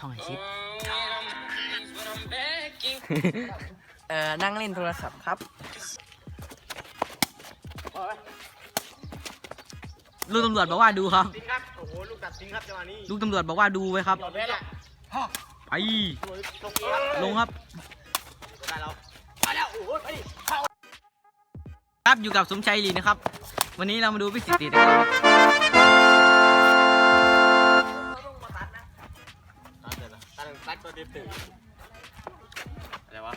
ช่องไอชิปเอ่อ นั่งเล่นโทรศัพท์ครับ ลูกตำรวจบอกว่าดูครับจริงครับโอ้โหลูกตัดจริงครับจังหวะนี้ลูกตำรวจบอกว่าดูไว้ครับ หยอดแม่ละไปตกครับลงครับ ได้แล้วมาแล้วโอ้โหไปดิเข้าครับอยู่กับสมชัยลีนะครับ วันนี้เรามาดูพิสิทธิ์นะครับ ตัดตัดตัวเด็ดตื่นอะไรวะ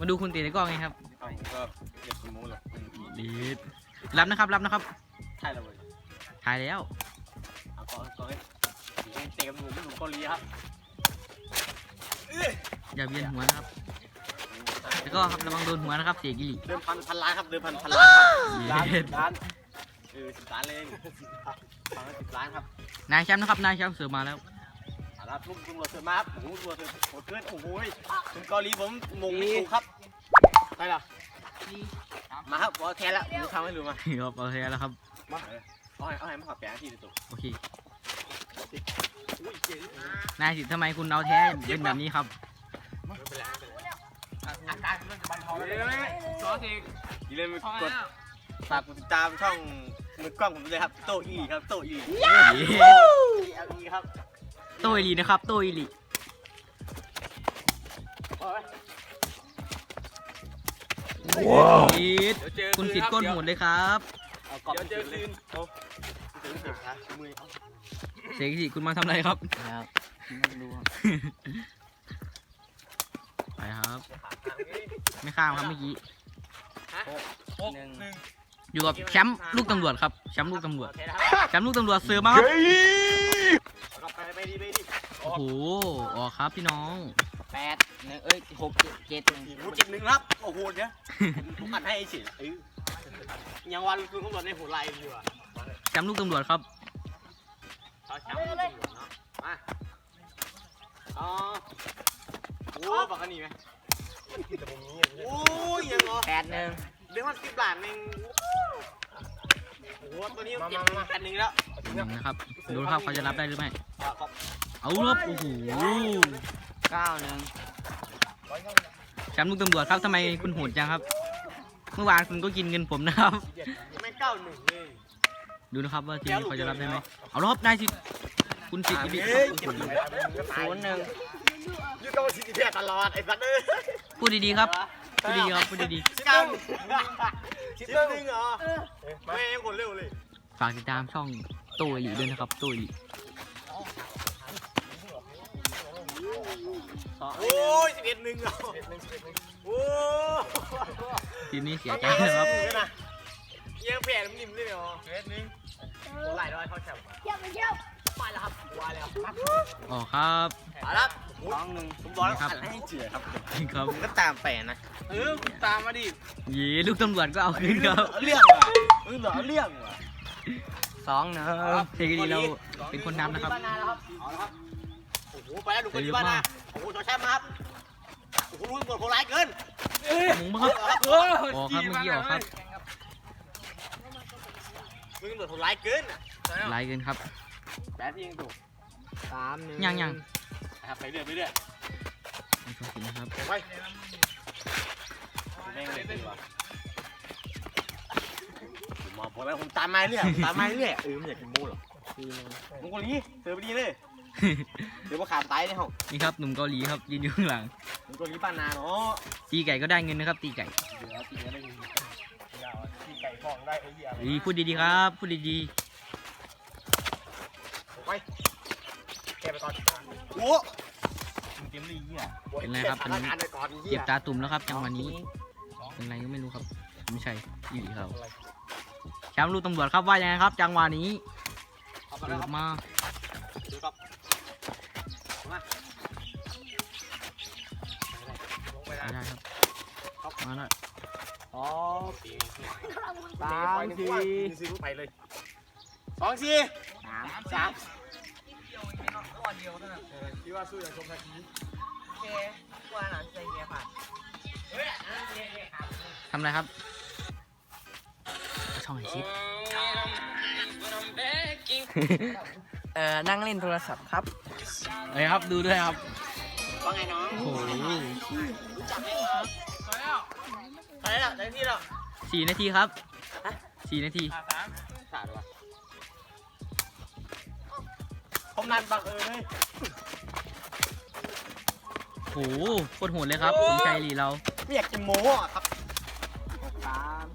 มาดูคุณตีในกล้องไงครับเอาก็เก็บสมูเลยดีดรับนะครับรับนะครับใช่แล้วเว้ยถ่ายแล้วเอาก็ก็ให้เตะกับหนูหนูเกาหลีครับอย่าเวียนหัวนะครับ แล้วก็ครับระวังโดนหัวนะครับเสียกิริเดิมพันพันล้านครับเดิมพันพันล้านครับเย็ดล้านเออสิบล้านเลยฟังแล้วสิบล้านครับนายแชมป์นะครับนายแชมป์เสือมาแล้ว เอาละทุ่มทุ่มรถเสือมาครับโอ้โหรถเสือโหดเกินโอ้โหคุณเกาหลีผมมงไม่ถูกครับไปเหรอมาครับบอลแทนแล้วผมทำให้ดูมาครับโอเคแล้วครับมาเอาให้เอาให้มาขับแปลงที่ตัวโอเคอุ้ยเจ๋งนายสิทธิ์ทำไมคุณเอาแท้เป็นแบบนี้ครับอาการมันจะบันทอนเลยซอสเองอย่าลืมกดฝากกดติดตามช่องมือกล้องผมด้วยครับ โตอีครับ โตอีเย้เอาอีครับ โตอีหลีนะครับ โตอีหลีดีดคุณสิทธิ์ก้นหมดเลยครับเอากล่องเจอคืนเอาถึงสุดครับมือเอาเสียกิริคุณมาทำอะไรครับครับไม่รู้ครับไปครับ ไม่ข้ามครับเมื่อกี้หนึ่ง อยู่กับแชมป์ลูกตำรวจครับแชมป์ลูกตำรวจแชมป์ลูกตำรวจเสือมาครับเอาไปไปดีไปดีโอ้โหออกครับพี่น้อง แปดหนึ่งเอ้ยหกเจ็ดเจ็ดหนึ่งหูจิบหนึ่งครับโอ้โหเนี่ยผมอัดให้เฉยเออยังวันคือตำรวจในหัวไหล่อยู่อะแชมป์ลูกตำรวจครับเขาช้ำเลยเนาะมาอ๋อโอ้ปากกันนี่ไหมโอ้ยยังเหรอแปดหนึ่งเรื่องมันสิบล้านเอง โอ้โหตัวนี้เจ็บแผ่นหนึ่งแล้วนะครับดูนะครับเขาจะรับได้หรือไม่อะครับเอาครับโอ้โหเก้าหนึ่งแชมป์ลูกตำรวจครับทำไมคุณโหดจังครับ เมื่อวานคุณก็กินเงินผมนะครับไม่เก้าหนึ่งเลยดูนะครับว่าทีมเขาจะรับได้ไหมเอาละครับนายสิทธิ์คุณสิทธิ์อีกเฮ้ยศูนย์หนึ่งยูกับสิทธิแท้ตลอดไอ้สัตว์เอ้ยพูดดีๆครับ พูดดีๆครับพูดดีสิบหนึ่งสิบหนึ่งเหรอแม่งคนเร็วเลยๆฝากติดตามช่องโตอีด้วยนะครับโตอีโอ้ยสิบเอ็ดหนึ่งเหรอโอ้ทีมนี้เสียใจนะครับยังแผ่นนิ่มเลยเหรอสิบเอ็ดหนึ่งหลายร้อยเท่าแชมป์ เยี่ยมเยี่ยม ไปแล้วครับวายแล้วออกครับมาแล้วสองหนึ่งผมบอกแล้วอัดให้เจือครับครับผมก็ตามไปนะเออตามมาดิเย้ลูกตำรวจก็เอาคืนครับเรื่องว่ะเออเหรอเรื่องว่ะสองหนึ่งเทคดีเราเป็นคนนำนะครับเอาละครับโอ้โหไปแล้วดูคนที่บ้านนะโอ้โหจอแชมป์มาครับโอ้โหรู้หมดโหดร้ายเกินหมุงมาครับออกครับเมื่อกี้ออกครับมึงหมดโหดร้ายเกินอะไล่เกินครับ แปดยิงถูกสามหนึ่งยังยังครับไปเรื่อยไปเรื่อยไม่ชอบกินนะครับ ไปแม่งเลยดีว่ะผมมาพอแล้วผมตามมาเรื่อยตามมาเรื่อยเออไม่อยากกินหมูหรอกสี่หนึ่งมึงคนนี้เจอไปดีเลยเดี๋ยวมาขาดตายในห้องนี่ครับหนุ่มเกาหลีครับยืนอยู่ข้างหลัง มึงคนนี้บ้านนาเนาะตีไก่ก็ได้เงินนะครับ ตีไก่เดี๋ยวตีกันได้ยินยาวตีไก่ทองได้ไอ้เหี้ยดีพูดดีๆครับ พูดดี ไปแกไปก่อนโอ้มึงเตรียมดีเหี้ยๆเป็นไรครับเป็นทานไปก่อนเจ็บตาตุ่มแล้วครับจังหวะนี้ เป็นไรก็ไม่รู้ครับ ไม่ใช่อีหลีครับแชมป์ลูกตำรวจครับว่ายังไงครับ จังหวะนี้เอาไปเปิแล้วคดรับมาดูครับมาลงไปได้ไม่ได้ครับมาแล้วสองปีสามสี่สี่ไปเลยสองสี่ สามสามที่ว่าสู้อย่างชมทันทีว่าหนังใจเงี้ยผ่านทำอะไรครับ ช่องไอชิปเอ่อ นั่งเล่นโทรศัพท์ครับเอ้ยครับ ดูด้วยครับ ว่าไงน้องโอ้โหรู้จักไหมครับไปแล้วไปแล้วได้ที่แล้วสี่นาทีครับสี่นาทีขาดวะ ผมนันบังเอิญเลยโอ้โหโคตรโหดเลยครับสมใจหลีเรา ไม่อยากจะโม้อะครับสาม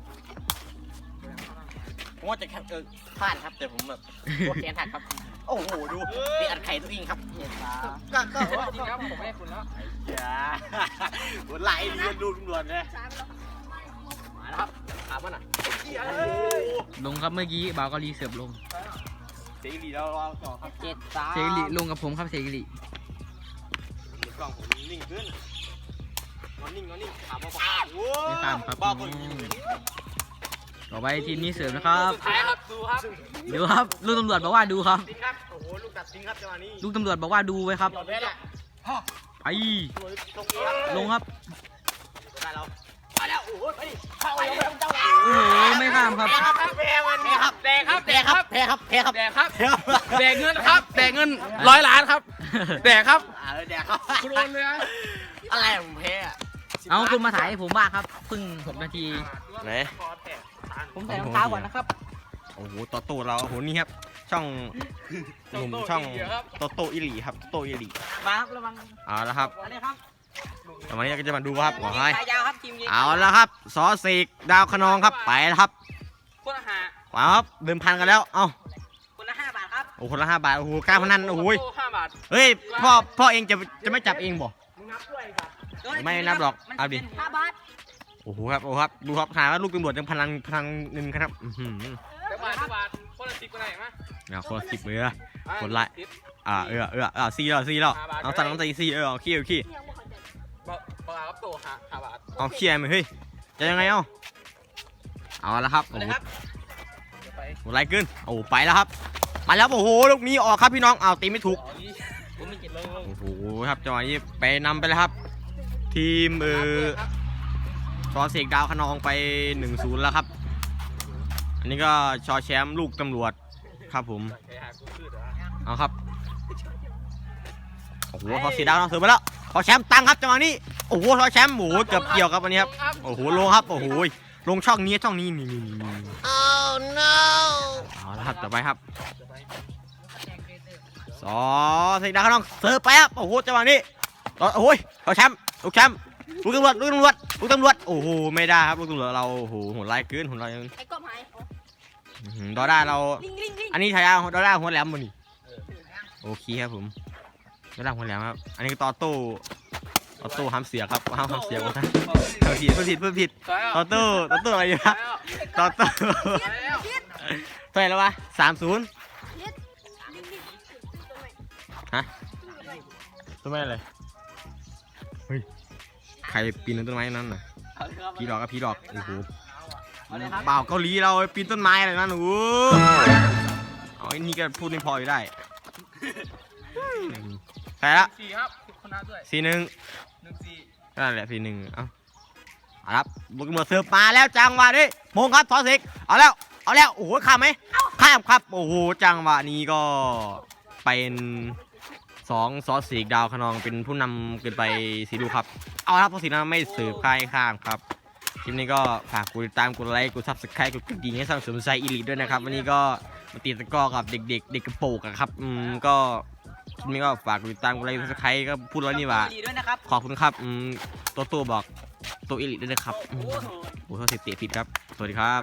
ผมว่าจะแข่งเออพลาดครับ แต่ผมแบบโคตรแขนหักครับ โอ้โห ดูนี่อัดไข่ตัวเองครับเจ็ดสามก็ก็จริงครับผมไม่ให้คุณแล้วอย่าหัวไหลเรียนดูตำรวจเลยมาแล้วครับถามมันอะโอ้โหลงครับเมื่อกี้บ่าวก็รีเสิร์ฟลง เสียงดีเรารอต่อครับเจ็ดสามเซกิริลงกับผมครับเซกิริกล้องผมนิ่งขึ้นนอนนิ่งนอนนิ่งถามว่าบ้าโอ้ไม่ตามครับบ้าคนต่อไปทีมนี้เสิร์ฟนะครับสุดท้ายครับดูครับดูครับลูกตำรวจบอกว่าดูครับ จริงครับโอ้โหลูกตัดจริงครับจังหวะนี้ลูกตำรวจบอกว่าดูไว้ครับยอดเพชรอะไป ตัวตรงนี้ครับลงครับได้แล้วไปแล้ว โอ้โหไปดิเข้าไปแล้วเจ้าโอ้โหไม่ข้ามครับ แพ้ครับแพ้มันแพ้ครับแพ้ครับแพ้ครับแพ้ครับแพ้ครับแพ้ครับแดกเงินครับแดกเงินร้อยล้านครับแดกครับ อ่าแดกครับคุณโอนเลยนะ อะไรผมแพ้อะเอาคุณมาถ่ายให้ผมบ้างครับเพิ่งหกนาที ไหนผมใส่รองเท้าก่อนนะครับ โอ้โหต่อโต้เราโอ้โหนี่ครับ ช่องหนุ่มช่องโตโต้อิหลีครับโตอิหลีมาครับระวังเอาละครับ อะไรครับแต่ วันนี้ก็จะมาดูครับขอให้สายยาวครับทีมยิงเอาละครับซอสสีกดาวคะนองครับไปแล้วครับคนละหามาครับเดิมพันกันแล้วเอ้าคนละห้าบาทครับโอ้คนละห้าบาทโอ้โหกล้ารพนันโอ้โหยห้าบาทเฮ้ยพ่อพ่อเองจะจะไม่จับเองบ่ไม่นับหรอกเอาดิห้าบาทโอ้โหครับโอ้โหครับดูครับหาว่าลูกตำรวจยังพลังพลังเงินครับอือหือแต่บาทแต่บาทคนละสิบก็ได้ไหมเอาคนละสิบเลยอะคนละอ่าเออเอออ่าซีแล้วซีแล้วเอาสั่งน้ำใจซีเออเอาขี้เอาขี้ บาทบาทครับโตหาห้าบาทเอาขี้อะไรมาเฮ้ยจะยังไงเอาเอาละครับโอ้โหไปโหไรขึ้นโอ้ไปแล้วครับมาแล้วโอ้โหลูกนี้ออกครับพี่น้องเอาตีไม่ถูกผมไม่กินเลยโอ้โหครับจังหวะนี้ไปนำไปเลยครับ ทีมเออชอเสกดาวคะนองไป1นศูนย์แล้วครับ อันนี้ก็ชอแชมป์ลูกตำรวจครับผมไปหากูพืชเหรอเอาครับโอ้โหชอเสกดาวคะนองถือไปแล้ว ชอแชมป์ตั้งครับจังหวะนี้โอ้โหชอแชมป์โอ้โหเกือบเกี่ยวครับวันนี้ครับโอ้โหลงครับโอ้โหลงช่องนี้ช่องนี้นี่นี่นี่นี่ oh no เอาละครับต่อไปครับสอเสกดาวคะนองเสิร์ฟไปครับโอ้โหจังหวะนี้โอ้โหชอแชมป์ลูกแชมป์ลูกตำรวจลูกตำรวจลูกตำรวจโอ้โหไม่ได้ครับลูกตำรวจเราโอ้โหโหดร้ายเกินโหดร้ายเกินไอ้กบหายอื้อหือดอด้าเราลิงลิงลิงอันนี้ฉายาดอด้าหัวแหลมมันนี่โอเคครับผม ดอด้าหัวแหลมครับ อันนี้ก็ต่อโต้ต่อโต้ห้ามเสียครับห้ามห้ามเสียกันนะเอาผิดเพื่อผิดเพื่อผิดไปแล้วต่อโต้ต่อโต้อะไรอยู่นะต่อโต้ไปแล้วเท่าไหร่แล้ววะสามศูนย์ลิงลิงตรงไหนต้นไม้อะไรเฮ้ยใครปีนต้นไม้นั้นน่ะผีหลอกกับผีหลอกโอ้โหเปล่าเกาหลีเราปีนต้นไม้อะไรนั่นโอ้โหเอาไอ้นี่ก็พูดไม่พออยู่ได้ ใช่ละสี่ครับคนนั้นด้วยสี่หนึ่งหนึ่งสี่นั่นแหละสี่หนึ่งเอ้าเอาละบุกเมือเสิร์ฟมาแล้วจังหวะนี้มงครับทอสิกเอาแล้วเอาแล้วโอ้โหข้ามไหมข้ามครับ โอ้โหจังหวะนี้ก็เป็นสองซอสสีกดาวคะนองเป็นผู้นำเกินไปสีดูครับ เอาละครับเพราะสีนั้นไม่เสิร์ฟใครข้ามครับคลิปนี้ก็ฝากกดติดตามกดไลค์กดซับสไครต์กดกระดิ่งให้สร้างเสริมใจอีลิทด้วยนะครับ วันนี้ก็มาตีตะกร้อกับเด็กๆ เด็กกระโปรงอะครับ อืมก็ คลิปนี้ก็ฝากกดติดตามกดไลค์กดซับสไครต์ก็พูดแล้วนี่หว่าดีด้วยนะครับขอบคุณครับอืมตัวตัวบอกตัวอีลิทด้วยนะครับอืมโอ้โหเขาเสียเตะผิดครับ สวัสดีครับ